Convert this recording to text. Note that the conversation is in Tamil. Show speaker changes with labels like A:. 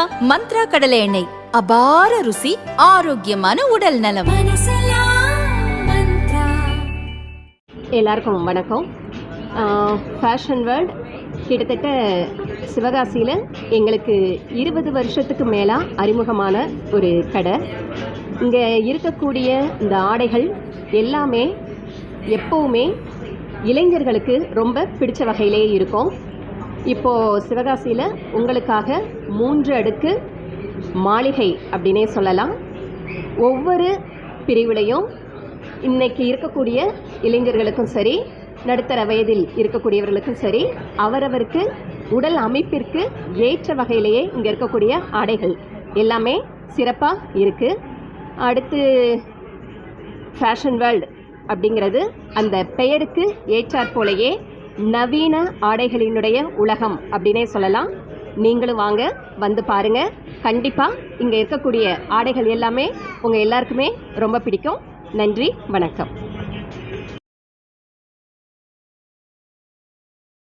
A: மந்த்ரா கடலை எண்ணெய். அபார ருசி ஆரோக்கியமான உடல் நலம்.
B: எல்லாருக்கும் வணக்கம். ஃபேஷன் வேர்ல்ட் கிட்டத்தட்ட சிவகாசியில் எங்களுக்கு இருபது வருஷத்துக்கு மேலாக அறிமுகமான ஒரு கடை. இங்கே இருக்கக்கூடிய இந்த ஆடைகள் எல்லாமே எப்போவுமே இளைஞர்களுக்கு ரொம்ப பிடிச்ச வகையிலே இருக்கும். இப்போது சிவகாசியில் உங்களுக்காக மூன்று அடுக்கு மாளிகை அப்படின்னே சொல்லலாம். ஒவ்வொரு பிரிவிலையும் இன்னைக்கு இருக்கக்கூடிய இளைஞர்களுக்கும் சரி நடுத்தர வயதில் இருக்கக்கூடியவர்களுக்கும் சரி அவரவருக்கு உடல் அமைப்பிற்கு ஏற்ற வகையிலேயே இங்கே இருக்கக்கூடிய ஆடைகள் எல்லாமே சிறப்பாக இருக்குது அடுத்து ஃபேஷன் வேர்ல்டு அப்படிங்கிறது அந்த பெயருக்கு ஏற்றாற் போலேயே நவீன ஆடைகளினுடைய உலகம் அப்படின்னே சொல்லலாம். நீங்களும் வாங்க வந்து பாருங்க. கண்டிப்பாக இங்கே இருக்கக்கூடிய ஆடைகள் எல்லாமே உங்கள் எல்லாருக்குமே ரொம்ப பிடிக்கும். நன்றி வணக்கம்.